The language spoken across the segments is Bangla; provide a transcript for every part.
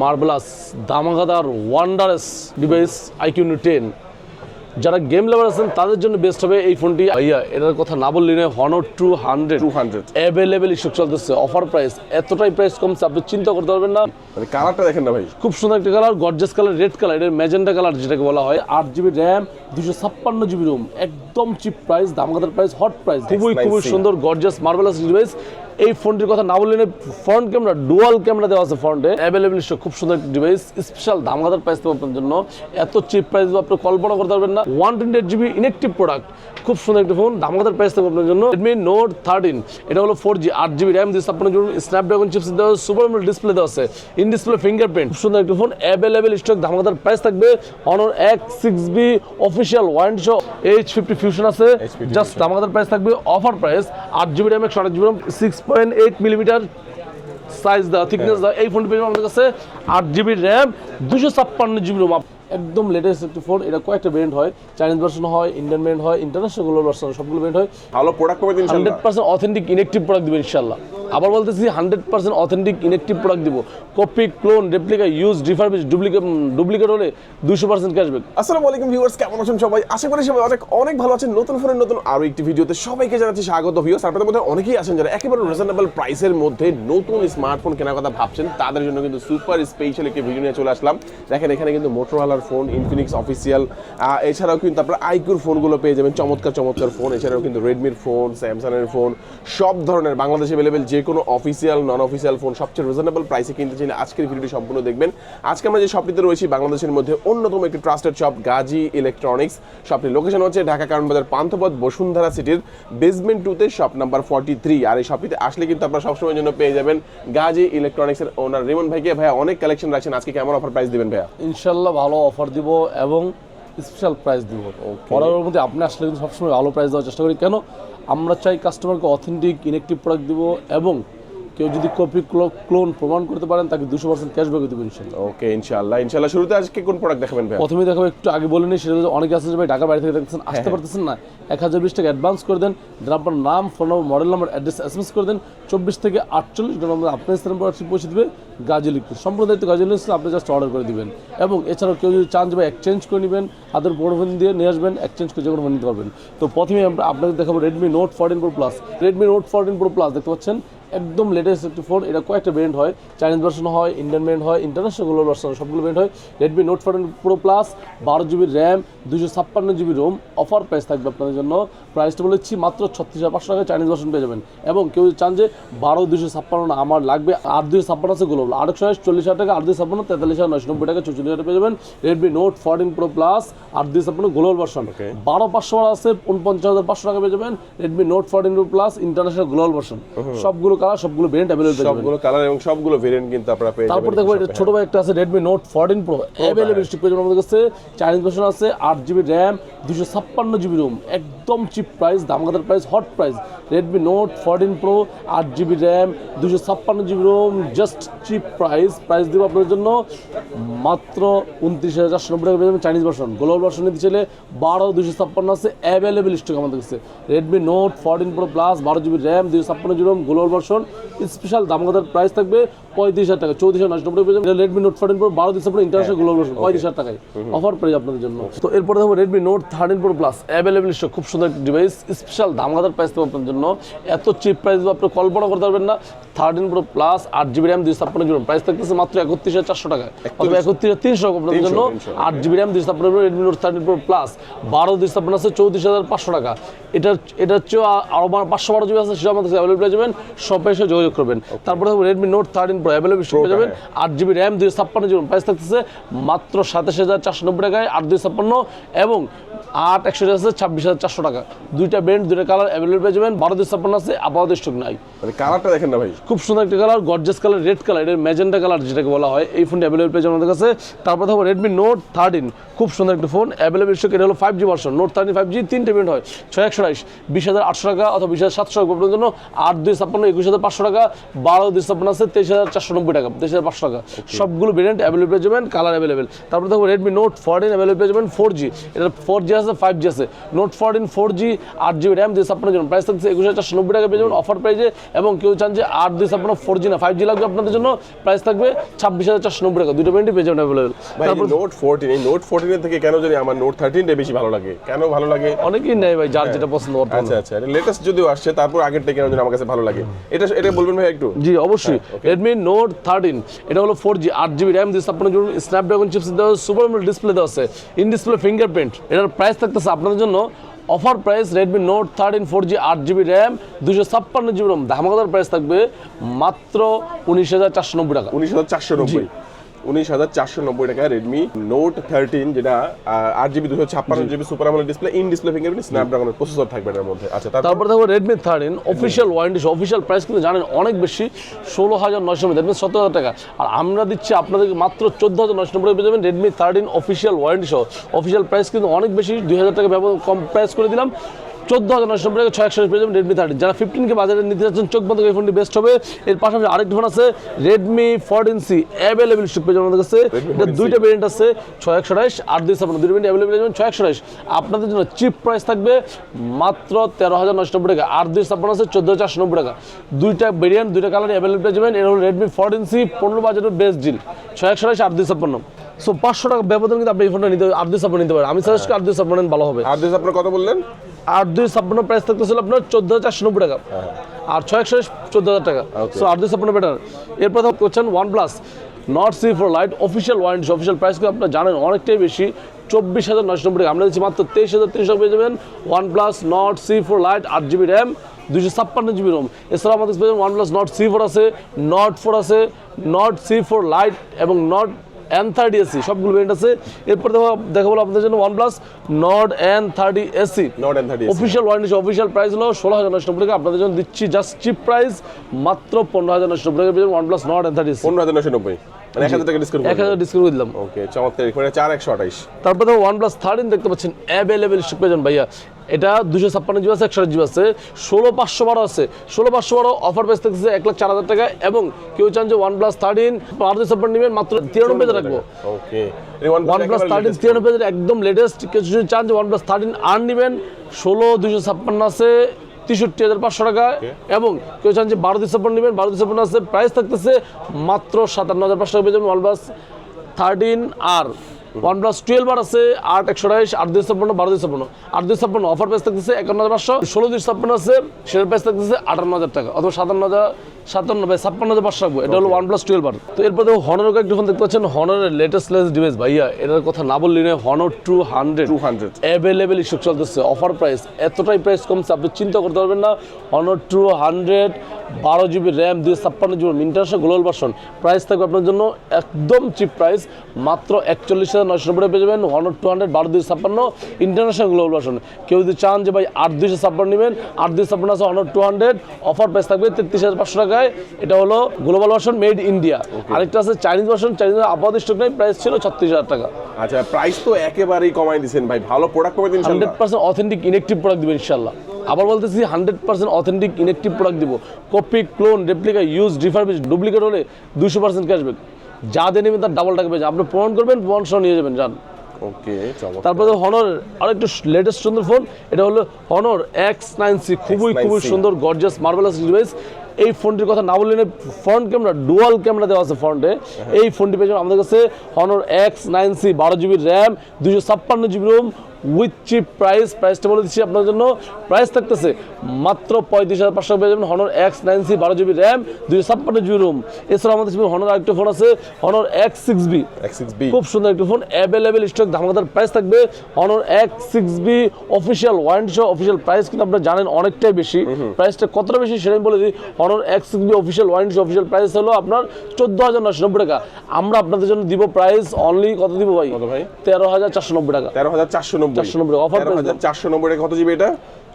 মার্বেলাস দামাগাদার ওয়ান্ডারেস ডিভাইস আইকিউ টেন যারা গেম লেভার আছেন তাদের জন্য বেস্ট হবে এই ফোনটি ভাইয়া এটার কথা না বললি না Honor two hundred 200 available stock চলতেছে অফার প্রাইস এতটাই প্রাইস কমছে আপনি চিন্তা করতে পারবেন না। মানে কালারটা দেখেন না ভাই। খুব সুন্দর একটা কালার গর্জাস কালার রেড কালারের ম্যাজেন্টা কালার যেটাকে বলা হয়। আট জিবি র্যাম দুশো ছাপ্পান্ন জিবি রুম একদম চিপ প্রাইস দামগাদার প্রাইস হট প্রাইস খুবই খুবই X9C সুন্দর গর্জাস মার্বেলাস ডিভাইস এই ফোনটির কথা না বললে ফ্রন্ট ক্যামেরা ডুয়াল ক্যামেরা দেওয়া আছে ফ্রন্টে অ্যাভেলেবল স্টক খুব সুন্দর ডিভাইস স্পেশাল দামগাদার প্রাইস দেবো আপনার জন্য। এত চিপ প্রাইস আপনি কল্পনা করতে পারবেন না। One twenty eight GB inactive product খুব সুন্দর একটা ফোন দামগাদার প্রাইস দেবো আপনার জন্য। রেডমি নোট থার্টিন এটা হলো ফোর জি আট জিবি র্যাম দিচ্ছে আপনার জন্য স্ন্যাপড্রাগন চিপস দেওয়া সুপার ডিসপ্লে দেওয়া আছে ইন ডিসপ্লে ফিঙ্গারপ্রিন্ট খুব সুন্দর একটা ফোন অ্যাভেলেবল স্টক ধামাকাদার প্রাইস থাকবে অনর এক six B official warranty show H fifty fusion আছে। জাস্ট আমাদের প্রাইস থাকবে অফার প্রাইস আট জিবি র্যাম একশো আট GB RAM six point eight millimetre size দেওয়া থিকনেস দেওয়া। এই ফোনটি পেয়ে আমাদের কাছে আট জিবি র্যাম দুশো ছাপ্পান্ন জিবি রোম একদম লেটেস্ট একটি ফোন এটা কয়েকটা ব্র্যান্ড হয়। চাইনিজ ভার্সন হয় ইন্ডিয়ান ব্র্যান্ড হয় ইন্টারন্যাশনাল ভার্সন সবগুলো ব্র্যান্ড হয়। ভালো প্রোডাক্ট পাবেন hundred percent authentic inactive product দেবেন ইনশাল্লাহ। আবার বলতেছি hundred percent authentic inactive product দিব। Copy clone replica use refurbish duplicate duplicate হলে দুশো পার্সেন্ট ক্যাশব্যাক আসসালামু আলাইকুম ভিউয়ার্স কেমন আছেন সবাই? আশা করি সবাই অনেক অনেক ভালো আছেন। নতুন ফোনের নতুন আরও একটি ভিডিওতে সবাইকে জানাচ্ছি স্বাগত ভিউয়ার্স আপনাদের মধ্যে অনেকেই আছেন যারা একেবারে রিজনেবল প্রাইসের মধ্যে নতুন স্মার্টফোন কেনার কথা ভাবছেন, তাদের জন্য কিন্তু সুপার স্পেশাল একটি ভিডিও নিয়ে চলে আসলাম। দেখেন, এখানে কিন্তু মোটরোলার ফোন ইনফিনিক্স অফিসিয়াল এছাড়াও কিন্তু আপনারা আইকুর ফোনগুলো পেয়ে যাবেন। চমৎকার চমৎকার ফোন এছাড়াও কিন্তু রেডমির ফোন স্যামসাংয়ের ফোন সব ধরনের বাংলাদেশে অ্যাভেলেবেল যে কোনো অফিসিয়াল নন অফিসিয়াল ফোন সবচেয়ে রিজনেবল প্রাইসে কিনতে চাইলে আজকের ভিডিওটি সম্পূর্ণ দেখবেন। আজকে আমরা যে শপটিতে রয়েছি বাংলাদেশের মধ্যে অন্যতম একটি ট্রাস্টেড শপ গাজী ইলেকট্রনিক্স শপটির লোকেশন হচ্ছে ঢাকা কারণ বাজার পান্থপথ বসুন্ধরা সিটির বেসমেন্ট টুতে শপ নাম্বার ফর্টি থ্রি আর এই শপটিতে আসলে কিন্তু আপনারা সবসময়ের জন্য পেয়ে যাবেন গাজী ইলেকট্রনিক্সের ওনার রিমন ভাইকে ভাইয়া অনেক কালেকশন রাখছেন। আজকে কেমন অফার প্রাইস দিবেন ভাইয়া? ইনশাল্লাহ ভালো অফার দিব এবং স্পেশাল প্রাইস দিব। অর্ডারের মধ্যে আপনি আসলে কিন্তু সবসময় ভালো প্রাইস দেওয়ার চেষ্টা করি। কেন? আমরা চাই কাস্টমারকে অথেন্টিক ইনেকটিভ প্রোডাক্ট দেবো এবং কেউ যদি কপি ক্লোন প্রমাণ করতে পারেন তাকে দুশো পার্সেন্ট ক্যাশব্যাক দেবো ইনশাল্লাহ। ওকে ইনশাআল্লাহ ইনশাআল্লাহ শুরুতে আজকে কোন প্রোডাক্ট দেখাবেন ভাইয়া? প্রথমে দেখাবো একটু আগে বলে নিই সেটা অনেকে আছে যে ভাই ঢাকা বাইরে থেকে দেখতেছেন আসতে পারতেছেন না এক হাজার বিশ টাকা অ্যাডভান্স করে দেন দেন আপনার নাম phone number model number address S M S করে দেন চব্বিশ থেকে আটচল্লিশ ঘণ্টার মধ্যে আপনার স্থানে প্রোডাক্ট পৌঁছে দেবে গাজী সম্পূর্ণ দায়িত্ব গাজী লিকুইড আপনি জাস্ট অর্ডার করে দিবেন। এবং এছাড়াও কেউ যদি চান যে ভাই এক্সচেঞ্জ করে নেবেন হাতের বড় ফোন দিয়ে নিয়ে আসবেন এক্সচেঞ্জ করে যে কোনো ফোন নিতে পারবেন। তো প্রথমে আমরা আপনাকে দেখাবো Redmi note fourteen pro plus Redmi note fourteen pro plus দেখতে পাচ্ছেন? একদম লেটেস্ট একটি ফোন এটা কয়েকটা ভেরিয়েন্ট হয়। চাইনিজ ভার্সন হয় ইন্ডিয়ান ভেরিয়েন্ট হয় ইন্টারন্যাশনাল ভার্সন সবগুলো ভেরিয়েন্ট হয়। Redmi note fourteen pro plus বারো জিবি র্যাম দুশো ছাপ্পান্ন জিবি রোম অফার প্রাইস থাকবে আপনাদের জন্য। প্রাইসটা বলেছি মাত্র ছত্রিশ হাজার পাঁচশো টাকায় চাইনিজ ভার্সন পেয়ে যাবেন। এবং কেউ যদি চান যে বারো দুশো ছাপ্পান্ন না আমার লাগবে আট দুশো ছাপ্পান্ন আছে গ্লোবাল আটশো চল্লিশ হাজার টাকা আট দুশো ছাপ্পান্ন তেতাল্লিশ হাজার নয়শো নব্বই টাকা চৌচল্লিশ হাজার পেয়ে যাবেন। Redmi note fourteen pro plus আট দুশো ছাপ্পান্ন গ্লোবাল ভার্সন বারো পাঁচশো আছে উনপঞ্চাশ হাজার পাঁচশো টাকা পেয়ে যাবেন। Redmi note fourteen pro plus international global version সবগুলো কালার সবগুলো ভেরিয়েন্ট अवेलेबल সবগুলো কালার এবং সবগুলো ভেরিয়েন্ট কিন্তু আপনারা পেয়ে তারপর যাবেন দেখব এটা ছোট ভাই একটা আছে Redmi note fourteen pro available stock পেয়ে যাবেন আমাদের কাছে। চাইনিজ ভার্সন আছে আট জিবি র্যাম দুশো ছাপ্পান্ন জিবি রুম একদম cheap price দামগাদার price hot price Redmi note fourteen pro আট জিবি র্যাম দুশো ছাপ্পান্ন GB ROM just cheap price price দেবো আপনাদের জন্য মাত্র উনত্রিশ হাজার চারশো নব্বই টাকা পেয়ে যাবেন চাইনিজ ভার্সন গ্লোবাল ভার্সন নিতে চাইলে বারো দুশো ছাপ্পান্ন আছে অ্যাভেলেবেল স্টক আমাদের কাছে। Redmi note fourteen pro plus বারো জিবি র্যাম দুশো ছাপ্পান্ন GB ROM global version special দামগাদার price থাকবে পঁয়ত্রিশ হাজার টাকা। চৌত্রিশ হাজার নব্বই পেয়ে যাবেন রেডমি নোট ফোরটিন প্রো বারো দিচ্ছে ইন্টারন্যাশনাল গ্লোবাল ভার্সন পঁয়ত্রিশ হাজার টাকায়। অফার প্রাইস আপনাদের জন্য। তো এরপরে দেখব Redmi note thirteen pro plus available stock খুব সুন্দর ডিভাইস স্পেশাল দামগাদার প্রাইস দেবো আপনার জন্য। এত চিপ প্রাইস আপনি কল্পনা করতে পারবেন না। থার্টিন প্রো প্লাস আট জিবি র্যাম দুশো ছাপ্পান্ন জিবি প্রাইস থাকতেছে মাত্র একত্রিশ হাজার চারশো টাকা। অথবা একত্রিশ হাজার তিনশো আপনাদের জন্য। আট জিবি র্যাম দুশো ছাপ্পান্ন Redmi note thirteen pro plus বারো দুশো ছাপ্পান্ন আছে চৌত্রিশ হাজার পাঁচশো টাকা। এটা এটা হচ্ছে আরও বার- পাঁচশো বারো জিবি আছে সেটা আমাদের অ্যাভেলেবল পেয়ে যাবেন। সবাই এসে যোগাযোগ করবেন। তারপরে Redmi note thirteen pro available পেয়ে যাবেন। আট জিবি র্যাম দুশো ছাপ্পান্ন জিবি প্রাইস থাকতেছে মাত্র সাতাশ হাজার চারশো নব্বই টাকায়। আট দুশো ছাপ্পান্ন এবং আট একশো আছে ছাব্বিশ হাজার চারশো টাকা। দুইটা ব্যান্ড দুইটা কালার অ্যাভেলেবল পেয়ে যাবেন। বারো দুশো ছাপ্পান্ন আছে আপাতত স্টক নাই। মানে কালারটা দেখেন না ভাই। খুব সুন্দর একটা কালার গর্জাস কালার রেড কালারের ম্যাজেন্টা কালার যেটাকে বলা হয় এই ফোনটি অ্যাভেলেবল পেয়ে যাবেন আমাদের কাছে। তারপর থাকব রেডমি নোট থার্টিন খুব সুন্দর একটা ফোন অ্যাভেলেবল স্টক এটা হলো five G version note thirteen five G তিনটে পেমেন্ট হয় ছয় একশো আইশ বিশ হাজার আটশো টাকা অথবা বিশ হাজার সাতশো টাকা জন্য আট দুই ছাপ্পান্ন একুশ হাজার পাঁচশো টাকা বারো দুই ছাপ্পান্ন আছে তেইশ হাজার চারশো নব্বই টাকা তেইশ হাজার পাঁচশো টাকা। সবগুলো ভেরিয়েন্ট অ্যাভেলেবল পেয়ে যাবেন কালার অ্যাভেলেবল তারপর দেখব রেডমি নোট ফোরটিন অ্যাভেলেবল পেয়ে যাবেন ফোর জি এটা ফোর জি আছে ফাইভ জি আছে। নোট ফোরটিন ফোর জি আট জিবি র্যাম দিয়ে ছাপ্পান্ন জন প্রাইস থাকছে একুশ হাজার চারশো নব্বই টাকা পেয়ে যাবেন অফার প্রাইজে এবং কেউ চান যে আট দুই ছাপ্পান্ন ফোর জি না ফাইভ জি লাগবে আপনাদের জন্য। প্রাইস থাকবে ছাব্বিশ হাজার চারশো নব্বই টাকা। দুটো ব্যান্ডই পেয়ে যাবেন অ্যাভেলেবেল নোট ফোরটিন এই নোট ফোরটিনের থেকে কেন আমার নোট থার্টিনটা বেশি ভালো লাগে? কেন ভালো লাগে? অনেকেই নেয় ভাই যার যেটা পছন্দ করতে আচ্ছা আচ্ছা লেটেস্ট যদিও আসছে তারপর আগেরটা কেন আমার কাছে ভালো লাগে। এটা এটা বলবেন ভাই একটু? জি অবশ্যই। রেডমি নোট থার্টিন এটা হলো ফোর জি আট জিবি র্যাম দিচ্ছে। আপনার জন্য স্ন্যাপড্রাগন চিপস দেওয়া সুপার ডিসপ্লে দেওয়া আছে। ইন ডিসপ্লে ফিঙ্গারপ্রিন্ট এটার প্রাইস থাকতেছে আপনাদের জন্য offer price Redmi note thirteen four G আট জিবি র্যাম দুশো ছাপ্পান্ন জিবি রম ধামাকাদার প্রাইস থাকবে মাত্র উনিশ হাজার চারশো নব্বই টাকা। উনিশ হাজার চারশো নব্বই। উনিশ হাজার চারশো নব্বই টাকা রেডমি নোট থার্টিন যেটা আট জিবি দুশো ছাপ্পান্ন জিবি সুপার আমলের ডিসপ্লে ইন ডিসপ্লে ফিঙ্গারপ্রিন্ট স্ন্যাপড্রাগনের প্রসেসর থাকবে এর মধ্যে। আচ্ছা তারপর তারপর দেখো Redmi thirteen official warranty official price কিন্তু জানেন অনেক বেশি ষোলো হাজার নয়শো নব্বই দ্যাট সতেরো হাজার টাকা। আর আমরা দিচ্ছি আপনাদেরকে মাত্র চোদ্দ হাজার নয়শো নব্বই পেয়ে যাবেন রেডমি থার্টিন অফিসিয়াল ওয়ারেন্টি সহ। অফিসিয়াল প্রাইস কিন্তু অনেক বেশি দুই হাজার টাকা ব্যবহার কম প্রাইস করে দিলাম। চোদ্দ হাজার নয়শো নব্বই টাকা ছয় একশো পেয়ে যাবেন রেডমি থার্টিন যারা ফিফটিনকে বাজারে নিতে যাচ্ছেন চোখ বন্ধ এই ফোনটি বেস্ট হবে। এর পাশাপাশি আরেকটি ফোন আছে Redmi fourteen C available stock পেয়ে যাবেন আমাদের কাছে। এটা দুইটা ভেরিয়েন্ট আছে ছয় একশো আঠাশ আট দুই ছাপ্পান্ন। দুই ভেরিয়েন্ট অ্যাভেলেবেল যাবেন ছয় একশো আঠাশ। আপনাদের জন্য চিপ প্রাইস থাকবে মাত্র তেরো হাজার নশো নব্বই টাকা। আট দুই ছাপ্পান্ন আছে চোদ্দ হাজার চারশো নব্বই টাকা। দুইটা ভেরিয়েন্ট দুইটা কালার অ্যাভেলেবেল পেয়ে যাবেন। এটা হলো রেডমি ফোরটিন সি পনেরো বাজারের বেস্ট ডিল ছয় একশো আঠাশ আট দুই ছাপ্পান্ন। সো পাঁচশো টাকা ব্যবধান কিন্তু আপনি এই ফোনটা নিতে দুই ছাপ্পান্ন নিতে পারেন। আমি সাজেস্ট করি আট দুই ছাপ্পান্ন ভালো হবে। আর দিস আপনার কত বললেন? আট দুই ছাপ্পান্ন প্রাইস থাকতেছিল আপনার চোদ্দ হাজার চারশো নব্বই টাকা। আর ছয় একশো চোদ্দ হাজার টাকা। সো আট দুই ছাপ্পান্ন বেটার এরপর করছেন OnePlus Nord C four lite official warranty official price কিন্তু আপনারা জানেন অনেকটাই বেশি। চব্বিশ হাজার নয়শো নব্বই টাকা। আমরা দিচ্ছি মাত্র তেইশ হাজার তিনশো পেয়ে যাবেন OnePlus Nord C four lite আট জিবি র্যাম দুশো ছাপ্পান্ন জিবি রোম এছাড়া আমাদের পেয়ে OnePlus Nord C four আছে নট ফোর আছে নট সি ফোর লাইট এবং নট এন থার্টি এসি সবগুলো ভেরিয়েন্ট আছে। এরপর দেখো দেখা বলো আপনাদের জন্য OnePlus Nord N thirty SE Nord N thirty official warranty official price হলো ষোলো হাজার নশো নব্বই টাকা। আপনাদের জন্য দিচ্ছি জাস্ট চিপ প্রাইস মাত্র পনেরো হাজার নশো টাকা। OnePlus Nord N thirty পনেরো হাজার নশো নব্বই। তারপর ওয়ান প্লাস থার্টিন দেখতে পাচ্ছেন অ্যাভেলেবেল ভাইয়া। এটা দুশো ছাপ্পান্ন জিবি আছে একশো জিবি আছে ষোলো পাঁচশো বারো আছে। ষোলো পাঁচশো বারো অফার প্রাইস থাকছে এক লাখ চার হাজার টাকা এবং কেউ চান যে ওয়ান প্লাস থার্টিন আট ছাপ্পান্ন নেবেন মাত্র তিরানব্বই হাজার রাখব। ওয়ান প্লাস থার্টিন তিরানব্বই হাজার একদম লেটেস্ট কিছু যদি চান যে ওয়ান প্লাস থার্টিন আর নেবেন ষোলো দুশো ছাপ্পান্ন আছে তেষট্টি হাজার পাঁচশো টাকা এবং কেউ চান যে বারো ছাপ্পান্ন নেবেন বারো ছাপ্পান্ন আছে প্রাইস থাকতেছে মাত্র সাতান্ন হাজার পাঁচশো টাকা পেয়ে যাবেন OnePlus thirteen R OnePlus twelve R আছে, আট একশো আঠাইশ আট দুই ছাপ্পান্ন, বারো দুই ছাপ্পান্ন। আট দুই ছাপ্পান্ন অফার প্রাইস থাকতেছে একান্ন হাজার পাঁচশো, ষোলো দুই ছাপ্পান্ন আছে সেটার প্রাইস থাকতেছে আটান্ন হাজার টাকা, অথবা সাতান্ন হাজার সাতান্ন ভাই ছাপ্পান্ন হাজার পাঁচশো রাখব এটা হলো ওয়ান প্লাস টুয়েলভ আর তো এরপর দেখো হনারও একটা ফোন দেখতে পাচ্ছেন। হনারের লেটেস্ট লেটেস্ট ডিভাইস ভাইয়া এটার কথা না বললি না Honor two hundred two hundred available stock চলতেছে অফার প্রাইস এতটাই প্রাইস কমছে আপনি চিন্তা করতে পারবেন না অনার টু হান্ড্রেড বারো জিবি র্যাম দুই ছাপ্পান্ন GB international global version price থাকবে আপনার জন্য একদম চিপ প্রাইস মাত্র একচল্লিশ হাজার নয়শো নব্বই পেয়ে যাবেন অনার টু হান্ড্রেড বারো দুই ছাপ্পান্ন ইন্টারন্যাশনাল গ্লোবাল ভার্সন কেউ যদি চান যে ভাই আট দুইশো ছাপ্পান্ন নেবেন আট দুই ছাপ্পান্ন আছে Honor two hundred offer price থাকবে তেত্রিশ হাজার পাঁচশো টাকায় এটা হলো গ্লোবাল ভার্সন মেড ইন্ডিয়া আরেকটা আছে চাইনিজ ভার্সন চাইনিজ আপাতত স্টক নেই প্রাইস ছিল ছত্রিশ হাজার টাকা। আচ্ছা প্রাইস তো একেবারেই কমাই দিছেন ভাই ভালো প্রোডাক্ট কমে দিন hundred percent authentic inactive product দিব ইনশাল্লাহ। আবার বলতেছি hundred percent authentic inactive product দিব। Copy clone replica use refurbish duplicate হলে দুশো পার্সেন্ট ক্যাশব্যাক যা দিয়ে নেবেন তার ডাবল টাকা পেয়েছে আপনি প্রমাণ করবেন প্রমাণ সহ নিয়ে যাবেন যান। ওকে তারপরে হনর আরেকটু লেটেস্ট সুন্দর ফোন এটা হলো হনর এক্স নাইন সি খুবই খুবই সুন্দর গর্জাস মার্বেলাস ডিভাইস এই ফোনটির কথা না বললে ফ্রন্ট ক্যামেরা ডুয়াল ক্যামেরা দেওয়া আছে ফ্রন্টে। এই ফোনটি পেয়েছেন আমাদের কাছে হনর এক্স নাইন সি বারো জিবি র্যাম দুশো ছাপ্পান্ন GB ROM with cheap price প্রাইসটা বলে দিচ্ছি আপনার জন্য। প্রাইস থাকতেছে মাত্র পঁয়ত্রিশ হাজার পাঁচশো পেয়ে যাবেন হনর এক্স নাইন সি বারো জিবি র্যাম দুশো ছাপ্পান্ন জিবি রোম এছাড়া আমাদের হনর আরেকটা ফোন আছে Honor X six B X খুব সুন্দর একটি ফোন অ্যাভেলেবেল স্টক ধামাকাদার প্রাইস থাকবে। অনর এক সিক্স বি অফিসিয়াল ওয়ারেন্টি সহ অফিসিয়াল প্রাইস কিন্তু আপনারা জানেন অনেকটাই বেশি। প্রাইসটা কতটা বেশি সেটা আমি বলে দিই। অনর এক six B official warranty official price হলো আপনার চোদ্দ হাজার নশো নব্বই টাকা। আমরা আপনাদের জন্য দিব প্রাইস অনলি কত দিব ভাই? তেরো হাজার চারশো নব্বই টাকা। তেরো হাজার চারশো নব্বই 490 offer তেরো চারশো নব্বই কত জিবি এটা?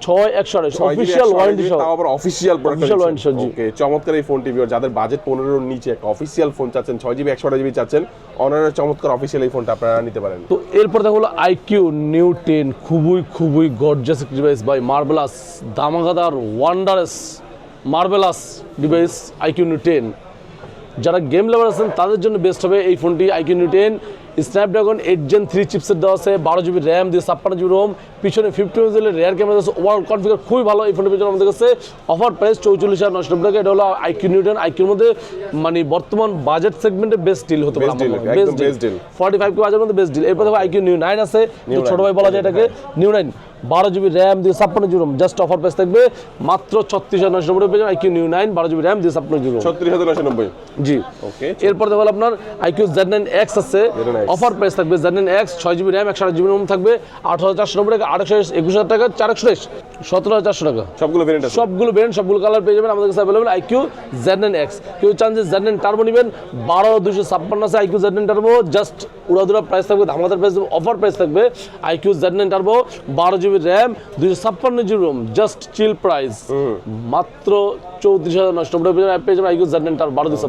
ছয় একশো আড়াইশো অফিসিয়াল ওয়ারেন্টি সহ। আবার অফিসিয়াল Official warranty সহ, জি। ওকে চমৎকার এই ফোনটি ভিউয়ার যাদের বাজেট পনেরোর নিচে একটা অফিসিয়াল ফোন চাচ্ছেন ছয় জিবি একশো জিবি চাচ্ছেন অনারের চমৎকার অফিসিয়াল এই ফোনটা আপনারা নিতে পারেন। তো এরপর দেখা হলো আইকিউ নিউ টেন খুবই খুবই gorgeous device by marvellous দামাগাদার wondrous marvelous device iQOO Neo ten যারা গেম লেভার আছেন তাদের জন্য বেস্ট হবে এই ফোনটি iQOO Neo ten Snapdragon eight Gen three চিপসের দেওয়া আছে বারো জিবি র্যাম দিয়ে ছাপ্পান্ন জিবি রোম পিছনে ফিফটি মেজেলের রেয়ার ক্যামেরা আছে ওভারঅল কনফিগার খুবই ভালো এই ফোনের পিছনে আমাদের কাছে অফার প্রাইস চৌচল্লিশ হাজার নশো নব্বই টাকা। এটা হলো আইকিউ নিউটন আইকিউর মধ্যে মানে বর্তমান বাজেট সেগমেন্টে বেস্ট ডিল হতে পারে best deal forty five K বাজারের মধ্যে বেস্ট ডিল এরপর দেখো আইকিউ নিউ নাইন আছে ছোট ভাই বলা যায় এটাকে নিউ নাইন বারো জিবি র্যাম দিয়ে ছাপ্পান্ন GB ROM just offer price থাকবে মাত্র ছত্রিশ হাজার নশো নব্বই পেয়ে আইকিউ নিউ নাইন বারো জিবি র্যাম দিয়ে ছাপ্পান্ন জিবি রোম ছত্রিশ হাজার নশো নব্বই। জি। ওকে এরপর দেখো আপনার আইকিউ জেড নাইন এক্স আছে। অফার প্রাইস থাকবে জেড নাইন এক্স ছয় জিবি র্যাম একশো আট জিবি রোম থাকবে আট হাজার চারশো নব্বই টাকা আটশো একুশ হাজার টাকা চার একশো সতেরো হাজার চারশো টাকা। সবগুলো আছে। সবগুলো ব্র্যান্ড সবগুলো কালার পেয়ে যাবেন আমাদের কাছে available iQOO Z nine X কেউ চান যে জেড নাইন টার্বো নেবেন বারো দুশো ছাপ্পান্ন আছে iQOO Z nine turbo just উড়াদুরা price থাকবে ধামাদার প্রাইস অফার প্রাইস থাকবে আইকিউ জেড নাইন টার্বো বারো জিবি র্যাম দুশো ছাপ্পান্ন GB ROM just chill price মাত্র চৌত্রিশ হাজার নষ্ট পেয়ে যাবেন আইকিউ জেড নাইন টার্বো বারো দুশো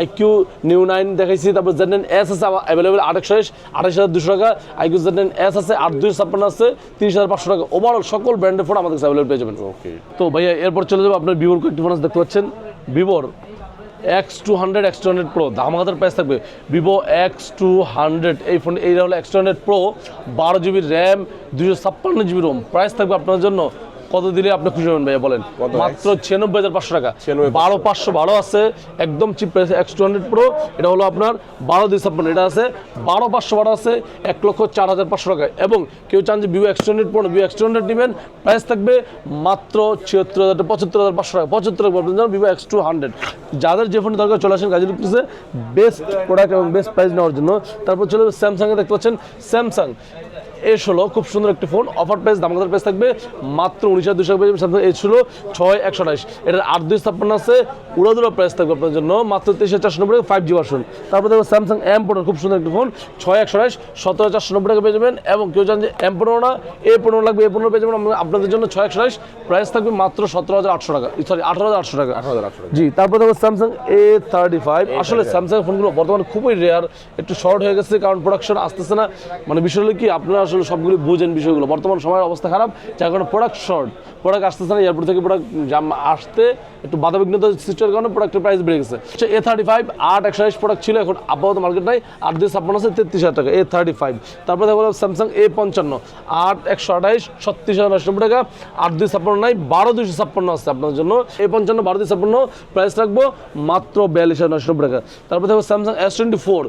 আইকিউ নিউ নাইন দেখাইছি তারপর জেড নাইন এস আছে অ্যাভেলেবেল আঠাশ আঠাশ হাজার দুশো টাকা। আইকিউ জেড নাইন এস আছে আট দুশো ছাপ্পান্ন আছে তিরিশ হাজার পাঁচশো টাকা। ওভারঅল সকল ব্র্যান্ডের ফোন আমাদের কাছে অ্যাভেলেবল পেয়ে যাবেন। ওকে তো ভাইয়া এরপর চলে যাব আপনার ভিভোর কয়েকটি ফোন দেখতে পাচ্ছেন। ভিভোর X two hundred X two hundred pro ধামাকাদার price থাকবে। ভিভো এক্স টু হান্ড্রেড এই ফোন এইটা হলো এক্স টু হান্ড্রেড প্রো বারো জিবি র্যাম দুশো ছাপ্পান্ন জিবি রোম প্রাইস থাকবে আপনার জন্য কত দিলে আপনি খুশি হবেন ভাইয়া বলেন? মাত্র ছিয়ানব্বই হাজার পাঁচশো টাকা। বারো পাঁচশো বারো আছে একদম cheap price X two hundred pro এটা হলো আপনার বারো দুই ছাপ্পান্ন এটা আছে বারো পাঁচশো বারো আছে এক লক্ষ চার হাজার পাঁচশো টাকা এবং কেউ চান যে Vivo X two hundred pro Vivo X two hundred নেবেন প্রাইস থাকবে মাত্র ছিয়াত্তর হাজার পঁচাত্তর হাজার পাঁচশো টাকা পঁচাত্তর পাবেন ভিভো এক্স টু হান্ড্রেড যাদের যে ফোন দরকার চলে আসেন গাজী বেস্ট প্রোডাক্ট এবং বেস্ট প্রাইস নেওয়ার জন্য। তারপর চলে স্যামসাংয়ে দেখতে পাচ্ছেন স্যামসাং এস হলো খুব সুন্দর একটি ফোন অফার প্রাইস দামাদার প্রাইস থাকবে মাত্র উনিশ হাজার দুশো স্যামসাং এস হলো ছয় একশো আঠাশ। এটার আট দুই ছাপ্পান্ন আছে উড়াদুরা প্রাইস থাকবে আপনার জন্য মাত্র তেইশ হাজার চারশো নব্বই ফাইভ জি ভার্সন তারপর দেখব স্যামসাং এম পনেরো খুব সুন্দর একটি ফোন ছয় একশো আঠাশ সতেরো হাজার চারশো নব্বই টাকা পেয়ে যাবেন এবং কেউ জান যে এম পনেরো না এ পনেরো লাগবে এ পনেরো পেয়ে যাবেন আপনাদের জন্য ছয় একশো আঠাশ প্রাইস থাকবে মাত্র সতেরো হাজার আটশো টাকা সরি আঠারো হাজার আটশো টাকা। আঠারো হাজার আটশো জি তারপর দেখো স্যামসাং এ থার্টি ফাইভ আসলে স্যামসাং ফোনগুলো বর্তমানে খুবই রেয়ার একটু শর্ট হয়ে গেছে কারণ প্রোডাকশন আসতেছে না। মানে বিষয় হলো কি আপনারা আসলে সবগুলো বুঝেন বিষয়গুলো। বর্তমান সময়ের অবস্থা খারাপ, যার কারণে প্রোডাক্ট শর্ট প্রোডাক্ট আসতেছে না, এয়ারপোর্ট থেকে প্রোডাক্ট জাম আসতে একটু বাধাবিঘ্নতা সৃষ্টির কারণে প্রোডাক্টের প্রাইস বেড়ে গেছে। সে এ থার্টি ফাইভ আট একশো প্রোডাক্ট ছিল, এখন আপাতত মার্কেট নাই, আট দিয়ে ছাপ্পান্ন আছে, তেত্রিশ হাজার টাকা এ থার্টি ফাইভ তারপরে দেখো স্যামসাং এ পঞ্চান্ন, আট একশো আঠাইশ ছত্রিশ হাজার নশো টাকা, আট দুই ছাপ্পান্ন নাই, বারো দুইশো ছাপ্পান্ন আছে আপনার জন্য। এ পঞ্চান্ন, বারো দুই ছাপ্পান্ন প্রাইস রাখব মাত্র বিয়াল্লিশ হাজার নশো টাকা। তারপর দেখো Samsung S twenty four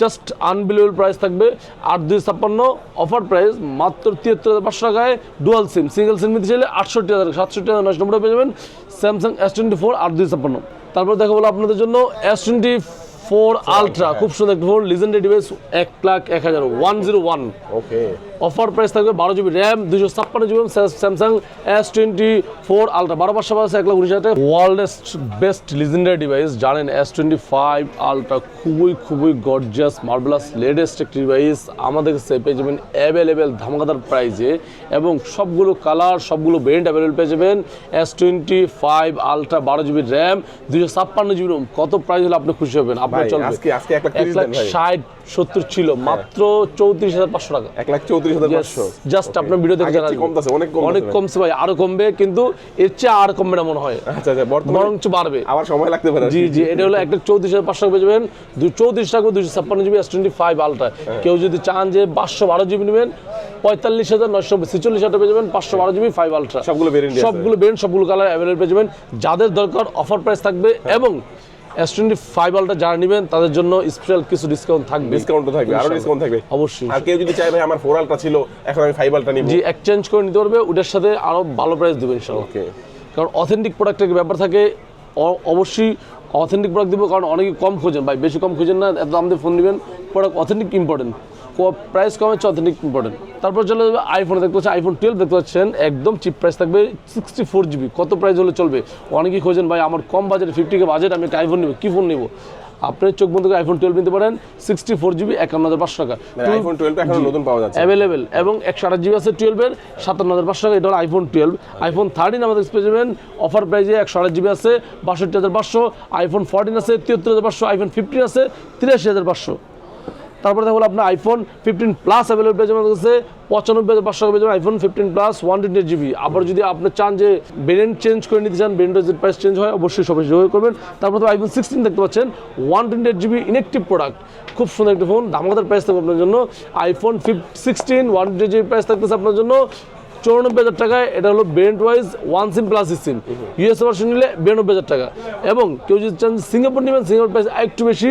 just unbelievable price থাকবে আট দুই ছাপ্পান্ন অফার প্রাইস মাত্র তিয়াত্তর হাজার পাঁচশো টাকায় ডুয়াল সিম সিঙ্গেল সিম নিতে চাইলে আটষট্টি হাজার সাতষট্টি হাজার নয়শো নম্বরে পেয়ে যাবেন স্যামসাং এস টোয়েন্টি ফোর আট দুই ছাপ্পান্ন। তারপর দেখা বলো আপনাদের জন্য এস টোয়েন্টি ফোর আলট্রা খুব সুন্দর একটা ফোন লিজেন্ডারি ডিভাইস এক লাখ এক হাজার one zero one okay offer price থাকবে বারো জিবি র্যাম দুশো ছাপ্পান্ন GB Samsung S twenty four ultra বারো পাঁচশো পাঁচ এক লাখ উনিশ হাজার টাকা। ওয়ার্ল্ডের বেস্ট লিজেন্ডারি ডিভাইস জানেন এস টোয়েন্টি ফাইভ আলট্রা খুবই খুবই গর্জিয়াস মার্বেলাস লেটেস্ট একটি ডিভাইস আমাদের কাছে পেয়ে যাবেন অ্যাভেলেবেল ধামাকাদার প্রাইজে এবং সবগুলো কালার সবগুলো ব্র্যান্ড অ্যাভেলেবেল পেয়ে যাবেন। এস টোয়েন্টি ফাইভ আলট্রা বারো জিবি র্যাম দুশো ছাপ্পান্ন জিবি রোম। কত প্রাইস হলে আপনি খুশি হবেন? আপনার চলবে। এক লাখ। ষাট সত্তর ছিল মাত্র চৌত্রিশ হাজার পাঁচশো টাকা। এক লাখ চৌত্রিশ জাস্ট আপনার ভিডিও দেখে জানা কমতেছে, অনেক কমতেছে। অনেক কমছে ভাই আরও কমবে কিন্তু এর চেয়ে আর কমবে না মনে হয়। আচ্ছা আচ্ছা বরঞ্চ বাড়বে। আবার সময় লাগতে পারে। জি জি এটা হলো একটা চৌত্রিশ হাজার পাঁচশো টাকা যাবেন চৌত্রিশ টাকা দুশো ছাপ্পান্ন GB S twenty five ultra কেউ যদি চান যে পাঁচশো বারো জিবি নেবেন পঁয়তাল্লিশ হাজার নয়শো ছেচল্লিশ হাজার পেয়ে যাবেন পাঁচশো বারো জিবি ফাইভ আলট্রা সবগুলো আছে। সবগুলো ব্র্যান্ড সবগুলো কালার অ্যাভেলেবল পেয়ে যাবেন। যাদের দরকার অফার প্রাইস থাকবে এবং এস টোয়েন্টি ফাইভ যারা নেবেন তাদের জন্য স্পেশাল কিছু ডিসকাউন্ট থাকবে। ডিসকাউন্ট থাকবে আরও ডিসকাউন্ট থাকবে। অবশ্যই আর কেউ যদি চায় ভাই আমার ফোর আলটা ছিল এখন আমি ফাইভ আলটা নিব। জি এক্সচেঞ্জ করে নিতে পারবে ওটার সাথে আরও ভালো প্রাইস দেবে ইনশাআল্লাহ ওকে কারণ অথেন্টিক প্রোডাক্টের ব্যাপার থাকে অবশ্যই অথেন্টিক প্রোডাক্ট দেবো কারণ অনেকে কম খোঁজেন। ভাই বেশি কম খোঁজেন না এত দাম দিয়ে ফোন নেবেন। প্রোডাক্ট অথেন্টিক ইম্পর্টেন্ট প্রাইস কম অথেন্টিক ইম্পর্টেন্ট তারপর চলে যাবে আইফোন দেখতে পাচ্ছেন আইফোন টুয়েলভ দেখতে পাচ্ছেন একদম চিপ প্রাইস থাকবে সিক্সটি ফোর জিবি কত প্রাইস হলে চলবে? অনেকেই খোঁজেন ভাই আমার কম বাজেট ফিফটি কে বাজেট আমি একটা আইফোন নেব কী ফোন নেব? আপনি চোখ বন্ধ করে আইফোন টুয়েলভ নিতে পারেন সিক্সটি ফোর জিবি একান্ন হাজার পাঁচশো টাকা। আইফোন টুয়েলভ এখন নতুন পাওয়া যাচ্ছে। অ্যাভেলেবেল এবং একশো আঠাশ জিবি আছে টুয়েলভের সাতান্ন হাজার পাঁচশো টাকা এটা হলো আইফোন টুয়েলভ আইফোন থার্টিন আমাদের পেয়ে যাবেন অফার প্রাইজে একশো আঠাশ জিবি আছে বাষট্টি হাজার পাঁচশো আইফোন ফোরটিন আছে তিয়াত্তর হাজার পাঁচশো আইফোন ফিফটিন আছে তিরাশি হাজার পাঁচশো। তারপরে দেখো আপনার আইফোন ফিফটিন প্লাস অ্যাভেলেবল পেয়ে যাবেন কাছে পঁচানব্বই হাজার পাঁচশো টাকা পেয়ে যাবেন iPhone fifteen plus one twenty GB আবার যদি আপনি চান যে ব্রেন্ড চেঞ্জ করে নিতে চান ব্রেন্ডের যদি প্রাইস চেঞ্জ হয়, অবশ্যই সবাই যোগাযোগ করবেন। তারপর তো আইফোন সিক্সটিন দেখতে পাচ্ছেন one twenty GB inactive product খুব সুন্দর একটা ফোন দামাদার প্রাইস থাকবে আপনার জন্য। আইফোন ফিফ sixteen one twenty GB price থাকতেছে আপনার জন্য চৌরানব্বই হাজার টাকায়। এটা হলো brand wise one SIM plus SIM US version নিলে বিরানব্বই হাজার টাকা। এবং কেউ যদি চান সিঙ্গাপুর নেবেন সিঙ্গাপুর প্রাইস একটু বেশি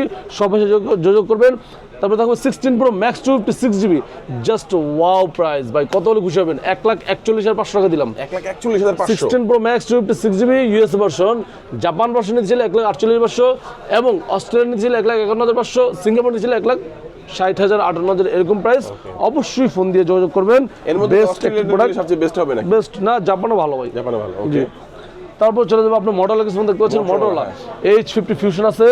যোগ- যোগাযোগ করবেন। তারপরে থাকবে sixteen pro max two fifty six GB just wow price ভাই কত হলে খুশি হবেন? এক লাখ একচল্লিশ হাজার পাঁচশো টাকা দিলাম। এক লাখ একচল্লিশ হাজার sixteen pro max two fifty six GB US version Japan version নিচ্ছিল এক লাখ আটচল্লিশ পাঁচশো এবং অস্ট্রেলিয়া নিচ্ছিল এক লাখ একান্ন হাজার পাঁচশো সিঙ্গাপুর নিচ্ছিল এক লাখ ষাট হাজার আটান্ন হাজার এরকম প্রাইস অবশ্যই ফোন দিয়ে যোগাযোগ করবেন। এর মধ্যে বেস্ট প্রোডাক্ট সবচেয়ে বেস্ট হবে নাকি? বেস্ট না জাপানও ভালো ভাই। জাপানে ভালো ওকে তারপর চলে যাব আপনার মডেল কিছু দেখতে পাচ্ছেন মডেল এইচ ফিফটি ফিউশন আছে।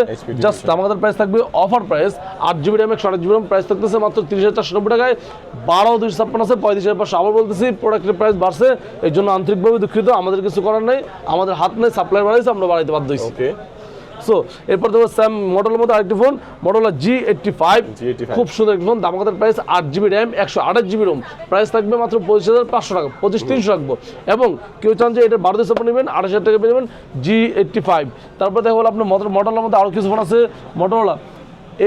জাস্ট আমাদের প্রাইস থাকবে অফার প্রাইস আট জিবি র্যাম একশো আট জিবি র্যাম প্রাইস থাকতেছে মাত্র তিরিশ হাজার চারশো নব্বই টাকায়। বারো দুইশো ছাপ্পান্ন আছে পঁয়ত্রিশ হাজার পাঁচশো। আবার বলতেছি প্রোডাক্টের প্রাইস বাড়ছে। এই জন্য আন্তরিকভাবে দুঃখিত আমাদের কিছু করার নেই। আমাদের হাত নেই সাপ্লাই বাড়াইছে আমরা বাড়াইতে বাধ্য হয়েছি। সো এরপর দেখো স্যাম মডেলের মধ্যে আরেকটি phone model G eighty five G85 খুব সুন্দর একটি ফোন দাম আমাদের প্রাইস আট জিবি র্যাম একশো আঠাশ জিবি রোম প্রাইস থাকবে মাত্র পঁচিশ হাজার পাঁচশো টাকা পঁচিশ তিনশো রাখব। এবং কেউ চান যে এটা বারো দিন সাপোর্ট নেবেন আঠাশ হাজার টাকা পেয়ে যাবেন জি এইটটি ফাইভ তারপর দেখা হলো আপনার মডেলের মধ্যে আরও কিছু ফোন আছে মডেলা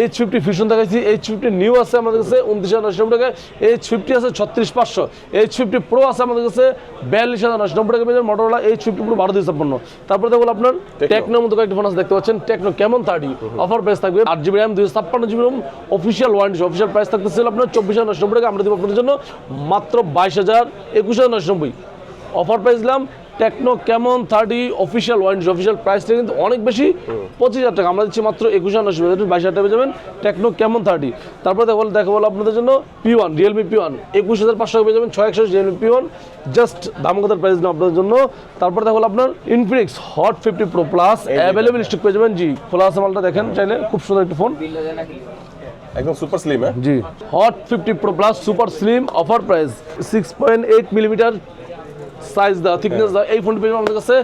এইচ ফিফটি ফিউশন দেখাচ্ছি এইচ ফিফটি নিউ আছে আমাদের কাছে উনত্রিশ হাজার নশো নব্বই টাকায় এইচ ফিফটি আছে ছত্রিশ পাঁচশো। এইচ ফিফটি প্রো আছে আমাদের কাছে বিয়াল্লিশ হাজার নশো নব্বই টাকা পেয়ে যাবেন মটোরোলা এইচ ফিফটি প্রো বারো দুই ছাপ্পান্ন তারপরে দেখো আপনার টেকনোর মতো কয়েকটি ফোন আছে দেখতে পাচ্ছেন? Techno Camon thirty offer price থাকবে আট জিবি র্যাম দুইশো ছাপ্পান্ন GB ROM official warranty official price থাকতেছিল আপনার চব্বিশ হাজার নশো নব্বই টাকা। আমরা দিব আপনাদের জন্য মাত্র বাইশ হাজার একুশ হাজার নশো নব্বই। অফার প্রাইস দিলাম Tecno Camon thirty official warranty official প্রাইসটা কিন্তু অনেক বেশি পঁচিশ হাজার টাকা। আমরা দিচ্ছি মাত্র একুশ হাজার নশো বাইশ হাজার টাকা পেয়ে যাবেন টেকনো কেমন থার্টি। তারপরে দেখো দেখা বলো আপনাদের জন্য P one Realme P one একুশ হাজার পাঁচশো টাকা পেয়ে যাবেন ছয় একশো রিয়েলমি পি ওয়ান জাস্ট দামগতার প্রাইস দিলাম আপনাদের জন্য। তারপরে দেখো আপনার Infinix hot fifty pro plus available stock পেয়ে যাবেন। জি খোলা আছে মালটা দেখেন চাইলে খুব সুন্দর একটি ফোন একদম সুপার স্লিম হ্যাঁ? জি hot fifty pro plus super slim offer price six point eight millimetre size দেওয়া থিকনেস দেওয়া এই ফোনটি পেয়ে আমাদের কাছে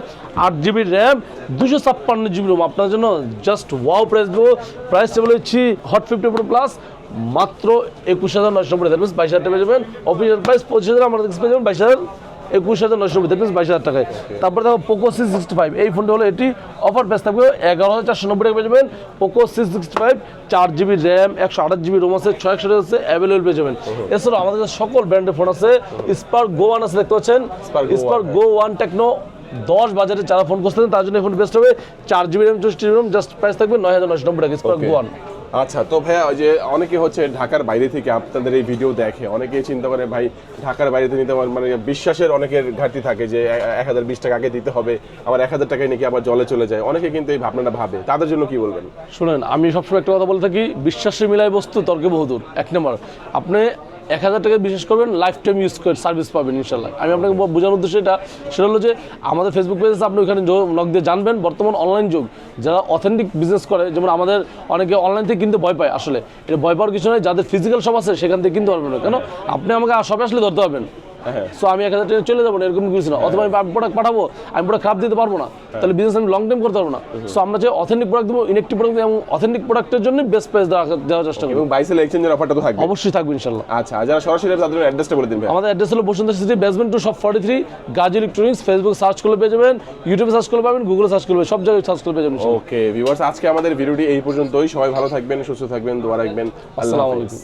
আট জিবি র্যাম দুশো ছাপ্পান্ন জিবি রোম আপনার জন্য জাস্ট ওয়াও প্রাইস দেবো। প্রাইস বলে দিচ্ছি হট ফিফটি প্রো প্লাস মাত্র একুশ হাজার নয়শো নব্বই বাইশ হাজার টাকা পেয়ে যাবেন। অফিসিয়াল প্রাইস পঁচিশ হাজার আমাদের কাছে পেয়ে যাবেন বাইশ হাজার একুশ হাজার নয়শো নব্বই মিনস বাইশ হাজার টাকায়। তারপরে দেখো পোকো সিক্স সিক্সটি ফাইভ এই ফোনটা হলো এটি অফার প্রাইস থাকবে এগারো হাজার চারশো নব্বই টাকা পেয়ে যাবেন। পোকো সিক্স সিক্সটি ফাইভ চার জিবি র্যাম একশো আঠাশ জিবি রোম আছে ছয় একশো আছে অ্যাভেলেবল পেয়ে যাবেন। এছাড়াও আমাদের সকল ব্র্যান্ডের ফোন আছে স্পার্ক গো ওয়ান আছে দেখতে পাচ্ছেন? স্পার্ক গো ওয়ান টেকনো দশ বাজারে যারা ফোন করতেছেন তার জন্য এই ফোন বেস্ট হবে। চার জিবি র্যাম চৌষট্টি রোম জাস্ট প্রাইস থাকবে নয় হাজার নয়শো নব্বই টাকা স্পার্ক Okay. গো ওয়ান আচ্ছা তো ভাইয়া ওই যে অনেকে হচ্ছে ঢাকার বাইরে থেকে আপনাদের এই ভিডিও দেখে, অনেকে চিন্তা করে, ভাই, ঢাকার বাইরে থেকে নিতে মানে বিশ্বাসের অনেকের ঘাটতি থাকে যে এক হাজার বিশ টাকা আগে দিতে হবে, আবার এক হাজার টাকায় নাকি আবার জলে চলে যায়। অনেকে কিন্তু এই ভাবনাটা ভাবে। তাদের জন্য কি বলবেন? শুনেন, আমি সবসময় একটা কথা বলে থাকি, বিশ্বাসের মিলায় বস্তু তর্কে বহুদূর। এক নম্বর, আপনি এক হাজার টাকা বিশ্বাস করবেন লাইফ টাইম ইউজ করে সার্ভিস পাবেন ইনশাল্লাহ আমি আপনাকে বোঝানোর উদ্দেশ্য এটা, সেটা হলো যে আমাদের ফেসবুক পেজ আপনি ওখানে নক দিয়ে জানবেন, বর্তমান অনলাইন যুগ। যারা অথেন্টিক বিজনেস করে, যেমন আমাদের অনেকে অনলাইন থেকে কিন্তু ভয় পায় আসলে। এটা ভয় পাওয়ার কিছু নয় যাদের ফিজিক্যাল সব আছে, সেখান থেকে কিন্তু পারবেন না। কেন? আপনি আমাকে সবাই আসলে ধরতে পারবেন। সো আমি এক হাজার টাকা চলে যাব না এরকম কিছু না। অথবা আমি প্রোডাক্ট পাঠাবো আমি প্রোডাক্ট খারাপ দিতে পারব না। তাহলে বিজনেস আমি লং টাইম করতে পারব না। সো আমরা যে অথেন্টিক প্রোডাক্ট দেবো ইনেকটিভ প্রোডাক্ট এবং অথেন্টিক প্রোডাক্টের জন্য বেস্ট প্রাইস দেওয়ার চেষ্টা করব। এবং বাইসেল এক্সচেঞ্জের অফারটা তো থাকবে। অবশ্যই থাকবে ইনশাল্লাহ। আচ্ছা আর যারা সরাসরি তাদের অ্যাড্রেসটা বলে দিন ভাই। আমাদের অ্যাড্রেস হলো Bashundhara City basement two shop forty three Gazi Electronics Facebook search করলে পেয়ে যাবেন ইউটিউবে সার্চ করলে পাবেন গুগলে সার্চ করলে সব জায়গায় সার্চ করলে পেয়ে যাবেন। ওকে ভিউয়ার্স আজকে আমাদের ভিডিওটি এই পর্যন্তই। সবাই ভালো থাকবেন সুস্থ থাকবেন দোয়া রাখবেন। আসসালামু আলাইকুম।